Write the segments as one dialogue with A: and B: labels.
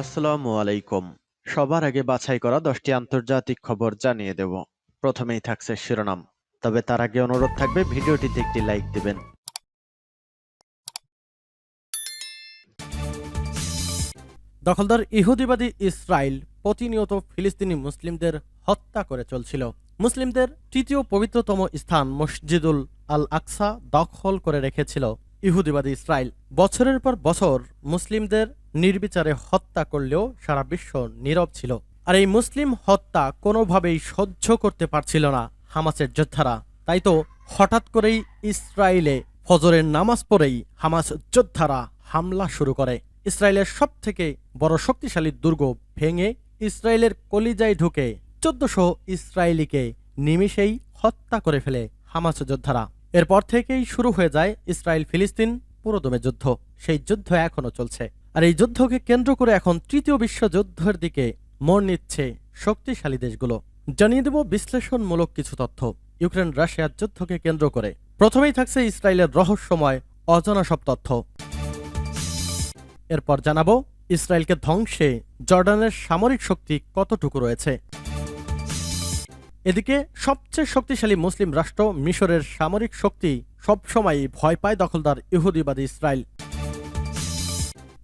A: আসসালামু আলাইকুম। সবার আগে বাছাই করা দশটি আন্তর্জাতিক খবর জানিয়ে দেব। প্রথমেই থাকছে শিরোনাম। তবে তার আগে অনুরোধ থাকবে, ভিডিওটিতে একটি লাইক দিবেন।
B: দখলদার ইহুদিবাদী ইসরায়েল প্রতিনিয়ত ফিলিস্তিনি মুসলিমদের হত্যা করে চলছিল। মুসলিমদের তৃতীয় পবিত্রতম স্থান মসজিদুল আল আকসা দখল করে রেখেছিল। ইহুদিবাদী ইসরায়েল বছরের পর বছর মুসলিমদের নির্বিচারে হত্যা করলেও সারা বিশ্ব নীরব ছিল। আর এই মুসলিম হত্যা কোনোভাবেই সহ্য করতে পারছিল না হামাসের যোদ্ধারা। তাই তো হঠাৎ করেই ইসরায়েলে ফজরের নামাজ পড়েই হামাস যোদ্ধারা হামলা শুরু করে। ইসরায়েলের সব থেকে বড় শক্তিশালী দুর্গ ভেঙে ইসরায়েলের কলিজায় ঢুকে চোদ্দশো ইসরায়েলিকে নিমিষেই হত্যা করে ফেলে হামাস যোদ্ধারা। এরপর থেকেই শুরু হয়ে যায় ইসরায়েল ফিলিস্তিন পুরোদমে যুদ্ধ। সেই যুদ্ধ এখনও চলছে। আর এই যুদ্ধকে কেন্দ্র করে এখন তৃতীয় বিশ্বযুদ্ধের দিকে মোড় নিচ্ছে শক্তিশালী দেশগুলো। জানিয়ে দেব বিশ্লেষণমূলক কিছু তথ্য। ইউক্রেন রাশিয়ার যুদ্ধকে কেন্দ্র করে প্রথমেই থাকছে ইসরায়েলের রহস্যময়, অজানা সব তথ্য। এরপর জানাব, ইসরায়েলকে ধ্বংসে জর্ডানের সামরিক শক্তি কতটুকু রয়েছে? এদিকে, সবচেয়ে শক্তিশালী মুসলিম রাষ্ট্র মিশরের সামরিক শক্তি সবসময়ই ভয় পায় দখলদার ইহুদিবাদী ইসরায়েল।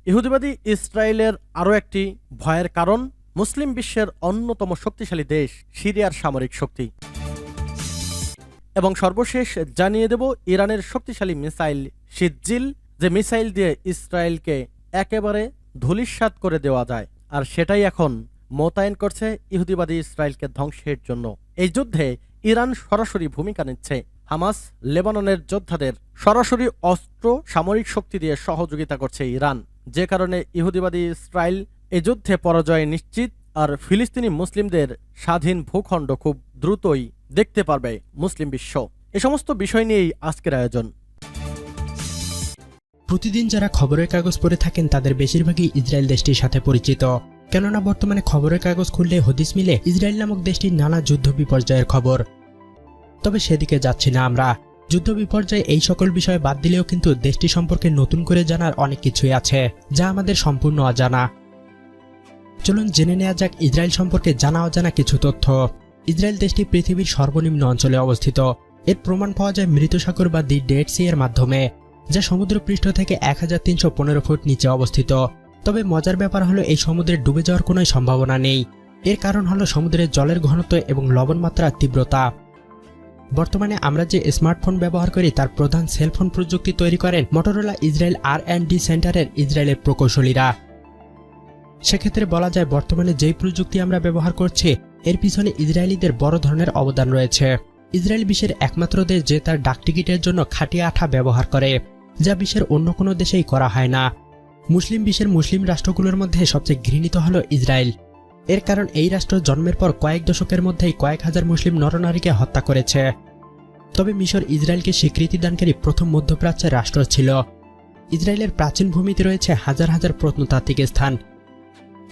B: ইহুদিবাদী ইসরায়েলের আরও একটি ভয়ের কারণ, মুসলিম বিশ্বের অন্যতম শক্তিশালী দেশ সিরিয়ার সামরিক শক্তি। এবং সর্বশেষ জানিয়ে দেব, ইরানের শক্তিশালী মিসাইল সিজ্জিল, যে মিসাইল দিয়ে ইসরায়েলকে একেবারে ধূলিসাৎ করে দেওয়া যায়। আর সেটাই এখন মোতায়েন করছে ইহুদিবাদী ইসরায়েলকে ধ্বংসের জন্য। এই যুদ্ধে ইরান সরাসরি ভূমিকা নিচ্ছে। হামাস লেবাননের যোদ্ধাদের সরাসরি অস্ত্র, সামরিক শক্তি দিয়ে সহযোগিতা করছে ইরান। যে কারণে ইহুদিবাদী ইসরায়েল এই যুদ্ধে পরাজয় নিশ্চিত আর ফিলিস্তিনি মুসলিমদের স্বাধীন ভূখণ্ড খুব দ্রুতই দেখতে পারবে মুসলিম বিশ্ব। এ সমস্ত বিষয় নিয়েই আজকের আয়োজন।
C: প্রতিদিন যারা খবরের কাগজ পড়ে থাকেন তাদের বেশিরভাগই ইসরায়েল দেশটির সাথে পরিচিত। কেননা বর্তমানে খবরের কাগজ খুললে হদিস মিলে ইসরায়েল নামক দেশটির নানা যুদ্ধ বিপর্যয়ের খবর। তবে সেদিকে যাচ্ছি না আমরা। যুদ্ধ বিপর্যয়ে এই সকল বিষয় বাদ দিলেও কিন্তু দেশটি সম্পর্কে নতুন করে জানার অনেক কিছুই আছে, যা আমাদের সম্পূর্ণ অজানা। চলুন জেনে নেওয়া যাক ইসরায়েল সম্পর্কে জানা অজানা কিছু তথ্য। ইসরায়েল দেশটি পৃথিবীর সর্বনিম্ন অঞ্চলে অবস্থিত। এর প্রমাণ পাওয়া যায় মৃত সাগর বা দি ডেড সি এর মাধ্যমে, যা সমুদ্রপৃষ্ঠ থেকে এক হাজার তিনশো পনেরো ফুট নিচে অবস্থিত। তবে মজার ব্যাপার হলো এই সমুদ্রে ডুবে যাওয়ার কোনো সম্ভাবনা নেই। এর কারণ হলো সমুদ্রের জলের ঘনত্ব এবং লবণমাত্রার তীব্রতা। বর্তমানে আমরা যে স্মার্টফোন ব্যবহার করি, তার প্রধান সেলফোন প্রযুক্তি তৈরি করেন Motorola Israel R and D সেন্টারের ইসরায়েলের প্রকৌশলীরা। সেক্ষেত্রে বলা যায় বর্তমানে যেই প্রযুক্তি আমরা ব্যবহার করছি, এর পিছনে ইসরায়েলিদের বড় ধরনের অবদান রয়েছে। ইসরায়েল বিশ্বের একমাত্র দেশ যে তার ডাকটিকিটের জন্য খাটিয়া আঠা ব্যবহার করে, যা বিশ্বের অন্য কোনো দেশেই করা হয় না। মুসলিম বিশ্বের মুসলিম রাষ্ট্রগুলোর মধ্যে সবচেয়ে ঘৃণিত হল ইসরায়েল। এর কারণ এই রাষ্ট্র জন্মের পর কয়েক দশকের মধ্যেই কয়েক হাজার মুসলিম নরনারীকে হত্যা করেছে। তবে মিশর ইসরায়েলকে স্বীকৃতি দানকারী প্রথম মধ্যপ্রাচ্যের রাষ্ট্র ছিল। ইসরায়েলের প্রাচীন ভূমিতে রয়েছে হাজার হাজার প্রত্নতাত্ত্বিক স্থান।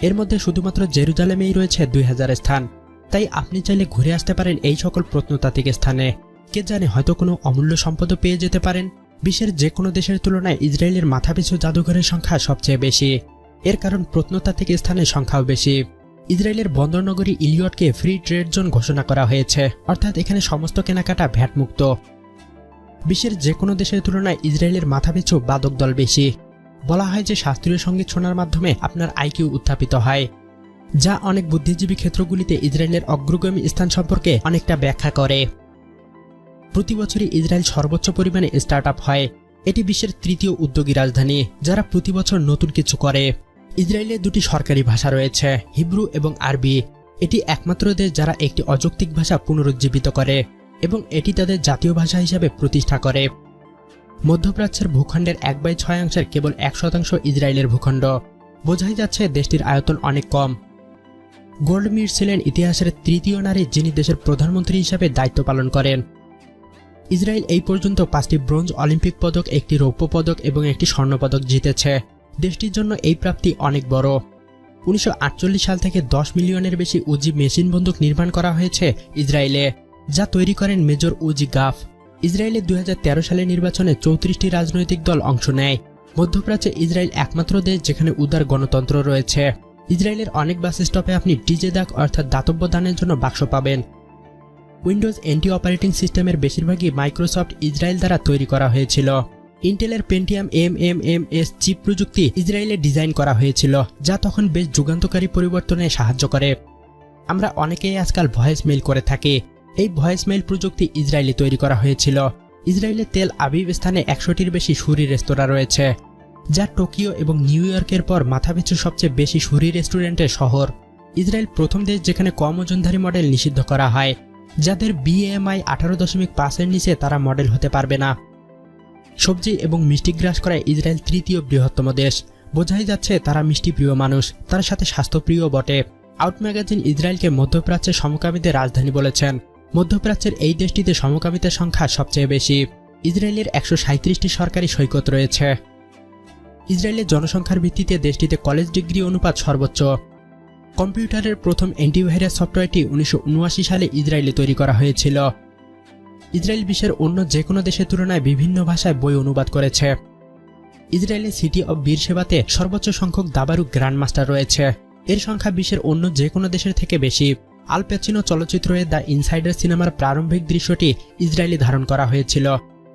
C: এর মধ্যে শুধুমাত্র জেরুজালেমেই রয়েছে দুই হাজার স্থান। তাই আপনি চাইলে ঘুরে আসতে পারেন এই সকল প্রত্নতাত্ত্বিক স্থানে। কে জানে হয়তো কোনো অমূল্য সম্পদও পেয়ে যেতে পারেন। বিশ্বের যে কোনো দেশের তুলনায় ইসরায়েলের মাথাপিছু জাদুঘরের সংখ্যা সবচেয়ে বেশি। এর কারণ প্রত্নতাত্ত্বিক স্থানের সংখ্যাও বেশি। ইসরায়েলের বন্দরনগরী ইলিয়টকে ফ্রি ট্রেড জোন ঘোষণা করা হয়েছে। অর্থাৎ এখানে সমস্ত কেনাকাটা ভ্যাটমুক্ত। বিশ্বের যে কোনো দেশের তুলনায় ইসরায়েলের মাথাপিছু বাদক দল বেশি। বলা হয় যে শাস্ত্রীয় সংগীত শোনার মাধ্যমে আপনার আইকিউ উত্থাপিত হয়, যা অনেক বুদ্ধিজীবী ক্ষেত্রগুলিতে ইসরায়েলের অগ্রগামী স্থান সম্পর্কে অনেকটা ব্যাখ্যা করে। প্রতি বছরই ইসরায়েল সর্বোচ্চ পরিমাণে স্টার্ট হয়। এটি বিশ্বের তৃতীয় উদ্যোগী রাজধানী, যারা প্রতি বছর নতুন কিছু করে। ইসরায়েলের দুটি সরকারি ভাষা রয়েছে, হিব্রু এবং আরবি। এটি একমাত্র দেশ যারা একটি অযৌক্তিক ভাষা পুনরুজ্জীবিত করে এবং এটি তাদের জাতীয় ভাষা হিসাবে প্রতিষ্ঠা করে। মধ্যপ্রাচ্যের ভূখণ্ডের এক বাই ছয় অংশের কেবল এক শতাংশ ইসরায়েলের ভূখণ্ড। বোঝাই যাচ্ছে দেশটির আয়তন অনেক কম। গোল্ডমির ছিলেন ইতিহাসের তৃতীয় নারী যিনি দেশের প্রধানমন্ত্রী হিসাবে দায়িত্ব পালন করেন। ইসরায়েল এই পর্যন্ত পাঁচটি ব্রোঞ্জ অলিম্পিক পদক, একটি রৌপ্য পদক এবং একটি স্বর্ণপদক জিতেছে। দেশটির জন্য এই প্রাপ্তি অনেক বড়। উনিশশো আটচল্লিশ সাল থেকে দশ মিলিয়নের বেশি উজি মেশিন বন্দুক নির্মাণ করা হয়েছে ইসরায়েলে, যা তৈরি করেন মেজর উজি গাফ। ইসরায়েলে তেরো সালের নির্বাচনে চৌত্রিশটি রাজনৈতিক দল অংশ নেয়। মধ্যপ্রাচ্যে ইসরায়েল একমাত্র দেশ যেখানে উদার গণতন্ত্র রয়েছে। ইসরায়েলের অনেক বাস স্টপে আপনি ডিজে দাগ অর্থাৎ দাতব্য দানের জন্য বাক্স পাবেন। উইন্ডোজ এন্টি অপারেটিং সিস্টেমের বেশিরভাগই মাইক্রোসফট ইসরায়েল দ্বারা তৈরি করা হয়েছিল। ইন্টেলের Pentium M M M S chip প্রযুক্তি ইসরায়েলে ডিজাইন করা হয়েছিল, যা তখন বেশ যুগান্তকারী পরিবর্তনে সাহায্য করে। আমরা অনেকেই আজকাল ভয়েস মেইল করে থাকি। এই ভয়েস মেইল প্রযুক্তি ইসরায়েলে তৈরি করা হয়েছিল। ইসরায়েলের তেল আবিব স্থানে একশোটির বেশি সুরি রেস্তোরাঁ রয়েছে, যা টোকিও এবং নিউ ইয়র্কের পর মাথাপিছু সবচেয়ে বেশি সুরি রেস্টুরেন্টের শহর। ইসরায়েল প্রথম দেশ যেখানে কম ওজনধারী মডেল নিষিদ্ধ করা হয়। যাদের বিএমআই আঠারো দশমিক পাঁচের নিচে তারা মডেল হতে পারবে না। সবজি এবং মিষ্টি গ্রাস করায় ইসরায়েল তৃতীয় বৃহত্তম দেশ। বোঝাই যাচ্ছে তারা মিষ্টি প্রিয় মানুষ, তার সাথে স্বাস্থ্যপ্রিয় বটে। আউট ম্যাগাজিন ইসরায়েলকে মধ্যপ্রাচ্যের সমকামীদের রাজধানী বলেছেন। মধ্যপ্রাচ্যের এই দেশটিতে সমকামীদের সংখ্যা সবচেয়ে বেশি। ইসরায়েলের একশো সাঁত্রিশটি সরকারি সৈকত রয়েছে। ইসরায়েলের জনসংখ্যার ভিত্তিতে দেশটিতে কলেজ ডিগ্রি অনুপাত সর্বোচ্চ। কম্পিউটারের প্রথম অ্যান্টিভাইরাস সফটওয়্যারটি উনিশশো উনআশি সালে ইসরায়েলে তৈরি করা হয়েছিল। ইসরায়েল বিশ্বের অন্য যে কোনো দেশের তুলনায় বিভিন্ন ভাষায় বই অনুবাদ করেছে। ইসরায়েলের সিটি অব বীর সেবাতে সর্বোচ্চ সংখ্যক দাবারু গ্র্যান্ড মাস্টার রয়েছে। এর সংখ্যা বিশ্বের অন্য যে কোনো দেশের থেকে বেশি। আল প্যাচিনো চলচ্চিত্রের দ্য ইনসাইডার সিনেমার প্রারম্ভিক দৃশ্যটি ইসরায়েলে ধারণ করা হয়েছিল।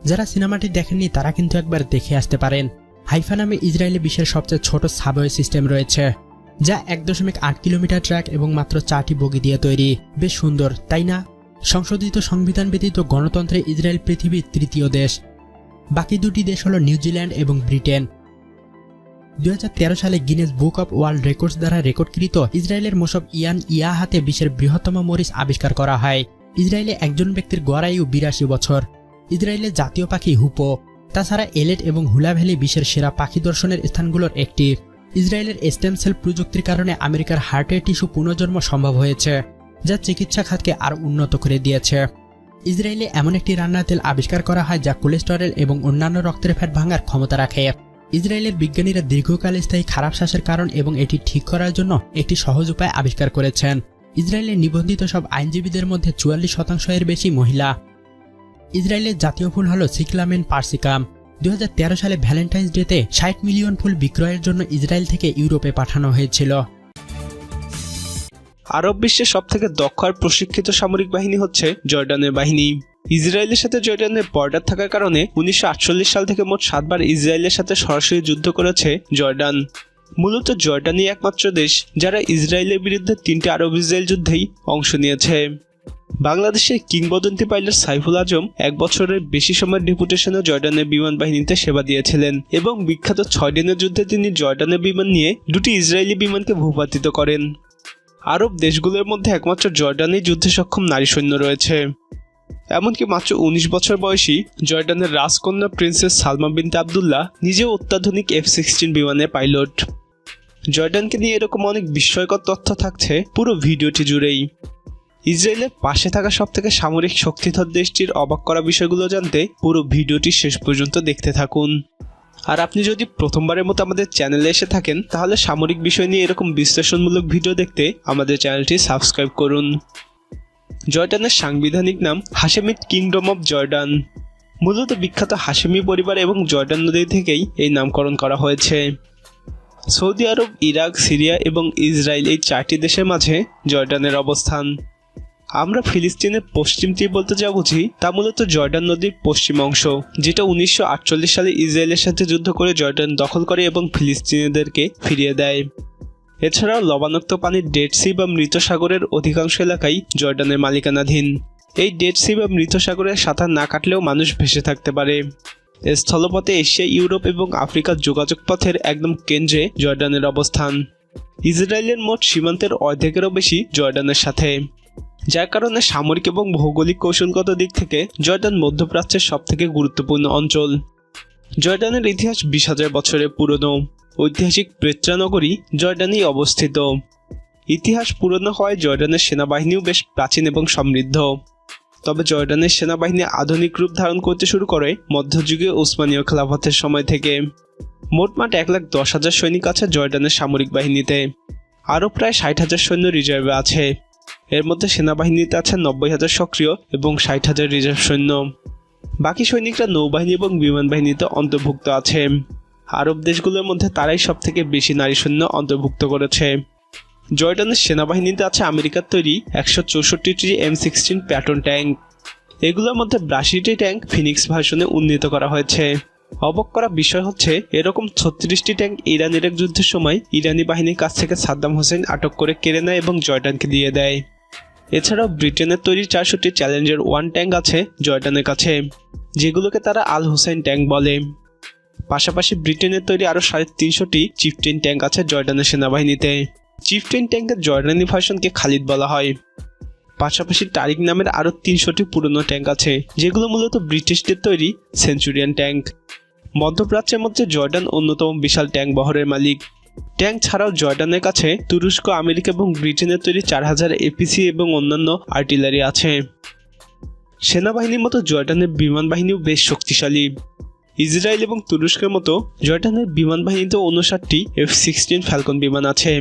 C: যারা সিনেমাটি দেখেননি, তারা কিন্তু একবার দেখে আসতে পারেন। হাইফা নামে ইসরায়েলে বিশ্বের সবচেয়ে ছোট সাবওয়ে সিস্টেম রয়েছে। যা এক দশমিক আট কিলোমিটার ট্র্যাক এবং মাত্র চারটি বগি দিয়ে তৈরি। বেশ সুন্দর, তাই না? সংশোধিত সংবিধান ব্যতীত গণতন্ত্রে ইসরায়েল পৃথিবীর তৃতীয় দেশ। বাকি দুটি দেশ হল নিউজিল্যান্ড এবং ব্রিটেন। দু হাজার তেরো সালে Guinness book of world records দ্বারা রেকর্ডকৃত ইসরায়েলের মোসব ইয়ান ইয়া হাতে বিশ্বের বৃহত্তম মরিচ আবিষ্কার করা হয়। ইসরায়েলে একজন ব্যক্তির গড় আয়ু বিরাশি বছর। ইসরায়েলের জাতীয় পাখি হুপো। তাছাড়া এলেট এবং হুলা ভ্যালি বিশ্বের সেরা পাখি দর্শনের স্থানগুলোর একটি। ইসরায়েলের স্টেম সেল প্রযুক্তির কারণে আমেরিকার হার্টের টিস্যু পুনর্জন্ম সম্ভব হয়েছে, যা চিকিৎসা খাতকে আরও উন্নত করে দিয়েছে। ইসরায়েলে এমন একটি রান্নার তেল আবিষ্কার করা হয় যা কোলেস্টেরল এবং অন্যান্য রক্তের ফ্যাট ভাঙার ক্ষমতা রাখে। ইসরায়েলের বিজ্ঞানীরা দীর্ঘকাল স্থায়ী খারাপ শ্বাসের কারণ এবং এটি ঠিক করার জন্য একটি সহজ উপায় আবিষ্কার করেছেন। ইসরায়েলের নিবন্ধিত সব আইনজীবীদের মধ্যে চুয়াল্লিশ শতাংশ এর বেশি মহিলা। ইসরায়েলের জাতীয় ফুল হল সিকলামেন পার্সিকাম। দু হাজার তেরো সালে ভ্যালেন্টাইন্স ডেতে ষাট মিলিয়ন ফুল বিক্রয়ের জন্য ইসরায়েল থেকে ইউরোপে পাঠানো হয়েছিল।
D: আরব বিশ্বের সবথেকে দক্ষ আর প্রশিক্ষিত সামরিক বাহিনী হচ্ছে জর্ডানের বাহিনী। ইসরায়েলের সাথে জর্ডানের বর্ডার থাকার কারণে উনিশশো আটচল্লিশ সাল থেকে মোট সাতবার ইসরায়েলের সাথে সরাসরি যুদ্ধ করেছে জর্ডান। মূলত জর্ডানই একমাত্র দেশ যারা ইসরায়েলের বিরুদ্ধে তিনটি আরব ইসরায়েল যুদ্ধেই অংশ নিয়েছে। বাংলাদেশের কিংবদন্তি পাইলট সাইফুল আজম এক বছরের বেশি সময় ডেপুটেশনে জর্ডানের বিমান বাহিনীতে সেবা দিয়েছিলেন এবং বিখ্যাত ছয় দিনের যুদ্ধে তিনি জর্ডানের বিমান নিয়ে দুটি ইসরায়েলি বিমানকে ভূপাতিত করেন। আরব দেশগুলোর মধ্যে একমাত্র জর্ডানেই যুদ্ধে সক্ষম নারী সৈন্য রয়েছে। এমনকি মাত্র উনিশ বছর বয়সী জর্ডানের রাজকন্যা প্রিন্সেস সালমা বিনতে আবদুল্লাহ নিজেও অত্যাধুনিক এফ সিক্সটিন বিমানের পাইলট। জর্ডানকে নিয়ে এরকম অনেক বিস্ময়কর তথ্য থাকছে পুরো ভিডিওটি জুড়েই। ইসরায়েলের পাশে থাকা সবথেকে সামরিক শক্তিধর দেশটির অবাক করা বিষয়গুলো জানতে পুরো ভিডিওটি শেষ পর্যন্ত দেখতে থাকুন। আর আপনি যদি প্রথমবারের মতো আমাদের চ্যানেলে এসে থাকেন, তাহলে সামরিক বিষয় নিয়ে এরকম বিশ্লেষণমূলক ভিডিও দেখতে আমাদের চ্যানেলটি সাবস্ক্রাইব করুন। জর্ডানের সাংবিধানিক নাম হাশেমিদ কিংডম অব জর্ডান। মূলত বিখ্যাত হাশেমি পরিবার এবং জর্ডান নদী থেকেই এই নামকরণ করা হয়েছে। সৌদি আরব, ইরাক, সিরিয়া এবং ইসরায়েল এই চারটি দেশের মাঝে জর্ডানের অবস্থান। আমরা ফিলিস্তিনের পশ্চিম তীর বলতে যা বুঝি, তা মূলত জর্ডান নদীর পশ্চিম অংশ, যেটা উনিশশো আটচল্লিশ সালে ইসরায়েলের সাথে যুদ্ধ করে জর্ডান দখল করে এবং ফিলিস্তিনিদেরকে ফিরিয়ে দেয়। এছাড়াও লবণাক্ত পানির ডেড সি বা মৃত সাগরের অধিকাংশ এলাকাই জর্ডানের মালিকানাধীন। এই ডেড সি বা মৃত সাগরে সাঁতার না কাটলেও মানুষ ভেসে থাকতে পারে। স্থলপথে এশিয়া, ইউরোপ এবং আফ্রিকার যোগাযোগ পথের একদম কেন্দ্রে জর্ডানের অবস্থান। ইসরায়েলের মোট সীমান্তের অর্ধেকেরও বেশি জর্ডানের সাথে। যার কারণে সামরিক এবং ভৌগোলিক কৌশলগত দিক থেকে জর্ডান মধ্যপ্রাচ্যের সবথেকে গুরুত্বপূর্ণ অঞ্চল। জর্ডানের ইতিহাস বিশ হাজার বছরের পুরনো। ঐতিহাসিক পেত্রা নগরী জর্ডানেই অবস্থিত। ইতিহাস পুরনো হওয়ায় জর্ডানের সেনাবাহিনীও বেশ প্রাচীন এবং সমৃদ্ধ। তবে জর্ডানের সেনাবাহিনী আধুনিক রূপ ধারণ করতে শুরু করে মধ্যযুগে ওসমানীয় খেলাফতের সময় থেকে। মোটমাট এক লাখ দশ হাজার সৈনিক আছে জর্ডানের সামরিক বাহিনীতে। আরও প্রায় ষাট হাজার সৈন্য রিজার্ভে আছে। এর মধ্যে সেনাবাহিনীতে আছে নব্বই হাজার সক্রিয় এবং ষাট হাজার রিজার্ভ সৈন্য। বাকি সৈনিকরা নৌবাহিনী এবং বিমান বাহিনীতে অন্তর্ভুক্ত আছে। আরব দেশগুলোর মধ্যে তারাই সব থেকে বেশি নারী সৈন্য অন্তর্ভুক্ত করেছে। জর্ডানের সেনাবাহিনীতে আছে আমেরিকার তৈরি একশো চৌষট্টিটি এম সিক্সটিন প্যাটন ট্যাঙ্ক। এগুলোর মধ্যে ব্রাশিটি ট্যাঙ্ক ফিনিক্স ভার্সনে উন্নীত করা হয়েছে। অবাক করা বিষয় হচ্ছে, এরকম ছত্রিশটি ট্যাঙ্ক ইরান ইরাক যুদ্ধের সময় ইরানি বাহিনীর কাছ থেকে সাদ্দাম হোসেন আটক করে কেড়ে নেয় এবং জর্ডানকে দিয়ে দেয়। এছাড়াও ব্রিটেনের তৈরি চারশোটি চ্যালেঞ্জার ওয়ান ট্যাঙ্ক আছে জর্ডানের কাছে, যেগুলোকে তারা আল হোসেন ট্যাঙ্ক বলে। পাশাপাশি ব্রিটেনের তৈরি আরও সাড়ে তিনশোটি চিফটেন ট্যাঙ্ক আছে জর্ডানের সেনাবাহিনীতে। চিফটেন ট্যাঙ্কের জর্ডানি ভার্সনকে খালিদ বলা হয়। পাশাপাশি তারিক নামের আরও তিনশোটি পুরনো ট্যাঙ্ক আছে, যেগুলো মূলত ব্রিটিশদের তৈরি সেঞ্চুরিয়ান ট্যাঙ্ক। মধ্যপ্রাচ্যের মধ্যে জর্ডান অন্যতম বিশাল ট্যাঙ্ক বহরের মালিক। ট্যাঙ্ক ছাড়াও জর্ডানের কাছে তুরস্ক, আমেরিকা এবং ব্রিটেনের তৈরি চার হাজার এপিসি এবং অন্যান্য আর্টিলারি আছে। সেনাবাহিনীর মতো জর্ডানের বিমান বাহিনীও বেশ শক্তিশালী। ইসরায়েল এবং তুরস্কের মতো জর্ডানের বিমান বাহিনীতে উনষাটটি এফ সিক্সটিন ফ্যালকন বিমান আছে।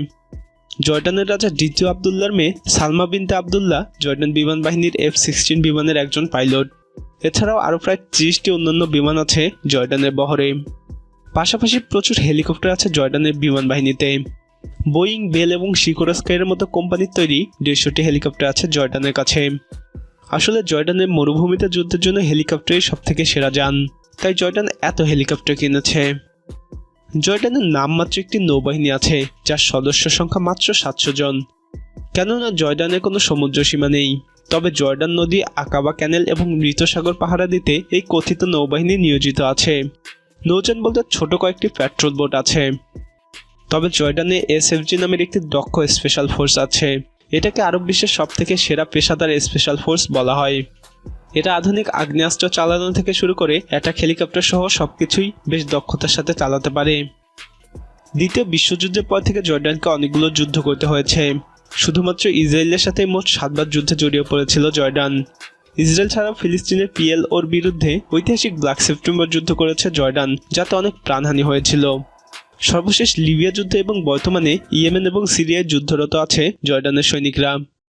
D: জর্ডানের রাজা দ্বিতীয় আবদুল্লার মেয়ে সালমা বিনতে আবদুল্লাহ জর্ডান বিমান বাহিনীর এফ সিক্সটিন বিমানের একজন পাইলট। এছাড়াও আরও প্রায় ত্রিশটি অন্যান্য বিমান আছে জর্ডানের বহরে। পাশাপাশি প্রচুর হেলিকপ্টার আছে জর্ডানের বিমান বাহিনীতে। বোয়িং, বেল এবং শিকোরাস্কাইয়ের মতো কোম্পানির তৈরি দেড়শোটি হেলিকপ্টার আছে জর্ডানের কাছে। আসলে জর্ডানের মরুভূমিতে যুদ্ধের জন্য হেলিকপ্টারই সব থেকে সেরা যান, তাই জর্ডান এত হেলিকপ্টার কিনেছে। জর্ডানের নামমাত্র একটি নৌবাহিনী আছে, যার সদস্য সংখ্যা মাত্র সাতশো জন। কেননা জর্ডানের কোনো সমুদ্র সীমা নেই, তবে জর্ডান নদী আকাবা ক্যানেল এবং মৃত সাগর পাহারা দিতে এই কথিত নৌবাহিনী নিয়োজিত আছে। নৌযান বলতে ছোট কয়েকটি পেট্রোল বোট আছে। তবে জর্ডানে এসএফজি নামের একটি দক্ষ স্পেশাল ফোর্স আছে। এটাকে আরব বিশ্বের সব থেকে সেরা পেশাদার স্পেশাল ফোর্স বলা হয়। এটা আধুনিক আগ্নেয়াস্ত্র চালানো থেকে শুরু করে অ্যাটাক হেলিকপ্টার সহ সবকিছুই বেশ দক্ষতার সাথে চালাতে পারে। দ্বিতীয় বিশ্বযুদ্ধের পর থেকে জর্ডানকে অনেকগুলো যুদ্ধ করতে হয়েছে। শুধুমাত্র ইসরায়েলের সাথে মোট সাতবার যুদ্ধে জড়িয়ে পড়েছিল জর্ডান। ইসরায়েল ছাড়াও ফিলিস্তিনের পিএল ওর বিরুদ্ধে ঐতিহাসিক ব্ল্যাক সেপ্টেম্বর যুদ্ধ করেছে জর্ডান, যাতে অনেক প্রাণহানি হয়েছিল। সর্বশেষ লিবিয়া যুদ্ধ এবং বর্তমানে ইয়েমেন এবং সিরিয়ায় যুদ্ধরত আছে জর্ডানের সৈনিকরা।